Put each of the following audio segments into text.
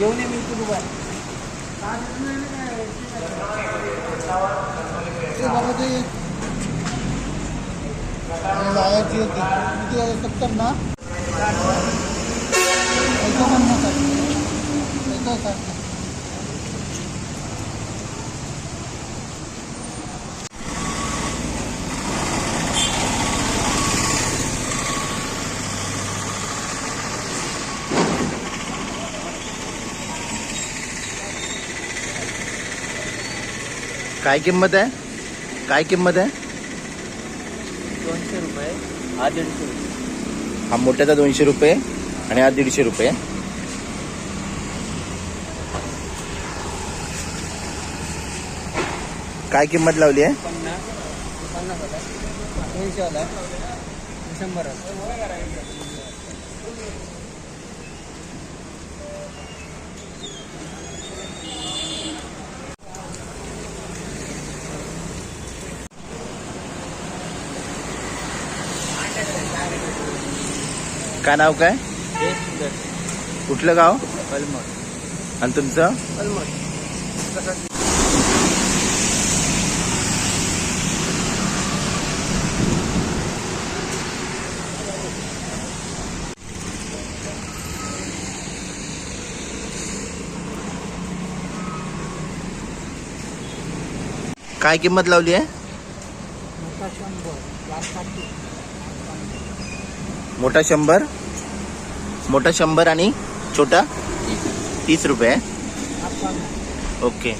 घेऊन ये मी तू दुबार ते ते होती किती सत्तर ना? याचं पन्नास काय किंमत आहे? काय किंमत आहे? दोनशे रुपये. हा दीडशे रुपये. हा मोठ्याचा दोनशे रुपये आणि हा दीडशे रुपये. काय किंमत लावली आहे? पन्नास. पन्नास दोनशे शंभर काय नाव काय? कुठलं गाव? कलमट आणि तुमचं? काय किंमत लावली आहे? मोठा शंभर मोठा शंभर आणि छोटा तीस रुपये. ओके.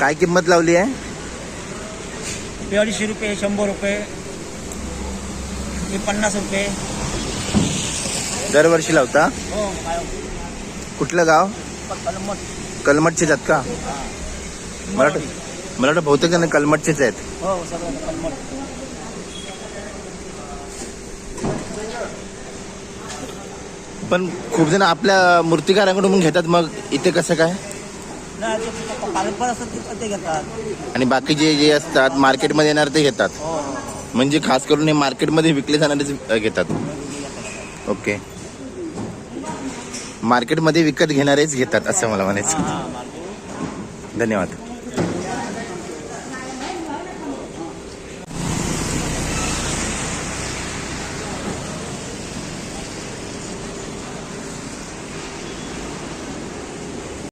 काय किंमत लावली आहे? अडीचशे रुपये शंभर रुपये. पन्नास रुपये. दरवर्षी लावता? हो कुठलं गाव? कलमट. कलमटचेच आहेत का? मला वाटतं मला वाटतं बहुतेक जण कलमटचेच आहेत. हो सगळं कलमट. पण खूप जण आपल्या मूर्तिकारांकडून घेतात मग इथे कसं काय? नाही ते पारंपरिक असतात ते- ते घेतात. आणि बाकीचे जे असतात मार्केटमध्ये येणार ते घेतात. हो. हो म्हणजे खास करून हे मार्केटमध्ये विकले जाणारेच अ, घेतात. ओके. मार्केटमध्ये विकत घेणारेच घेतात असं मला म्हणायचं. हां धन्यवाद.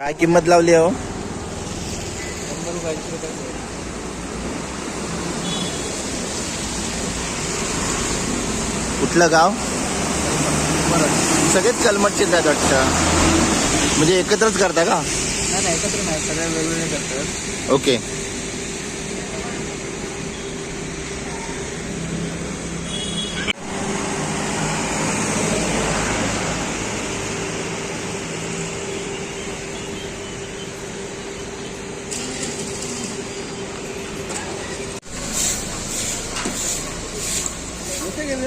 काय किंमत लावली आहे हो? कुठलं गाव? सगळेच कलमटचेच आहेत वाटतं. म्हणजे एकत्रच करता का? नाही नाही एकत्र नाही सगळ्या वेगवेगळे करतात. ओके.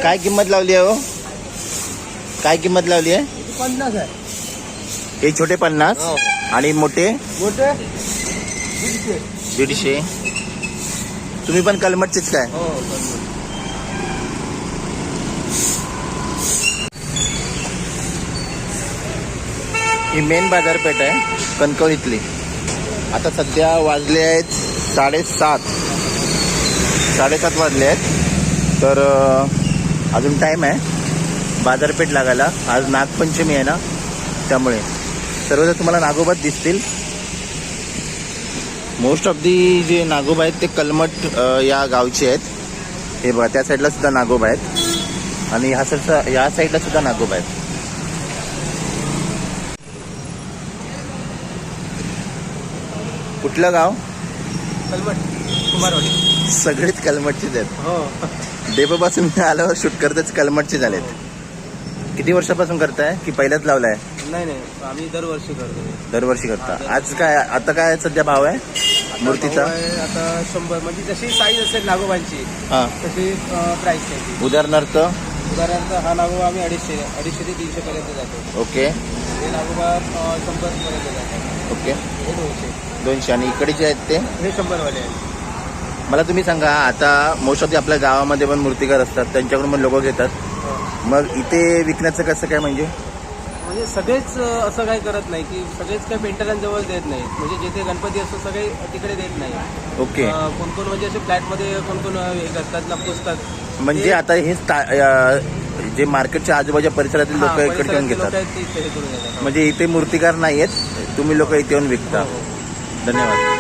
काय किंमत लावली आहे हो? काय किंमत लावली आहे? पन्नास आहे. हे छोटे पन्नास हो. आणि मोठे? मोठे दीडशे. दीडशे. तुम्ही पण कलमटचेच काय? हो ही मेन बाजारपेठ आहे कणकवलीतली आता सध्या वाजले आहेत साडेसात. साडेसात वाजले आहेत. तर अं, अजून टाईम आहे. बाजारपेठ लागायला. आज नागपंचमी आहे ना? त्यामुळे. सर्वजण तुम्हाला नागोबात दिसतील. मोस्ट ऑफ दी जे नागोबा आहेत ते कलमट या गावचे आहेत. हे बघा त्या साईडला सुद्धा नागोबा आहेत. आणि ह्या साईडचा ह्या साईडला सुद्धा नागोबा आहेत. कुठलं गाव? कलमट कुमारवाडी. सगळेच कलमटचेच आहेत. हो. डेपोपासून मी आल्यावर शूट करतच कलमटचे झालेत. किती वर्षापासून करताय की पहिल्याच लावलाय? नाही नाही आम्ही दरवर्षी करतो. दरवर्षी करता. आज काय आता काय सध्या भाव आहे? मूर्तीचा? आहे आता शंभर म्हणजे जशी साईज असेल नागोबांची हा. तशी प्राइस त्याची उदाहरणार्थ? उदाहरणार्थ हा नागोबा आम्ही अडीचशे अडीचशे ते तीनशे पर्यंत जातो. ओके. हे नागोबा शंभर पर्यंत जातो ओके. हे दोनशे. दोनशे आणि इकडे जे आहेत ते? हे शंभरवाले आहे मला तुम्ही सांगा आता मोस्ट ऑफ आपल्या गावामध्ये पण मूर्तिकार असतात त्यांच्याकडून पण लोक घेतात. मग इथे विकण्याचं कसं काय म्हणजे? म्हणजे सगळेच असं काही करत नाही की सगळेच काही पेंटरांजवळ देत नाहीत. म्हणजे जिथे गणपती असतो सगळे तिकडे देत नाही. ओके. कोण कोण म्हणजे असे फ्लॅटमध्ये कोण कोण हे करतात नपुसतात म्हणजे आता हे जे मार्केटच्या आजूबाजूच्या परिसरातील लोक इकडे येऊन घेतात. हे म्हणजे इथे मूर्तिकार नाही आहेत तुम्ही लोक इथे येऊन विकता. हो, हो. धन्यवाद.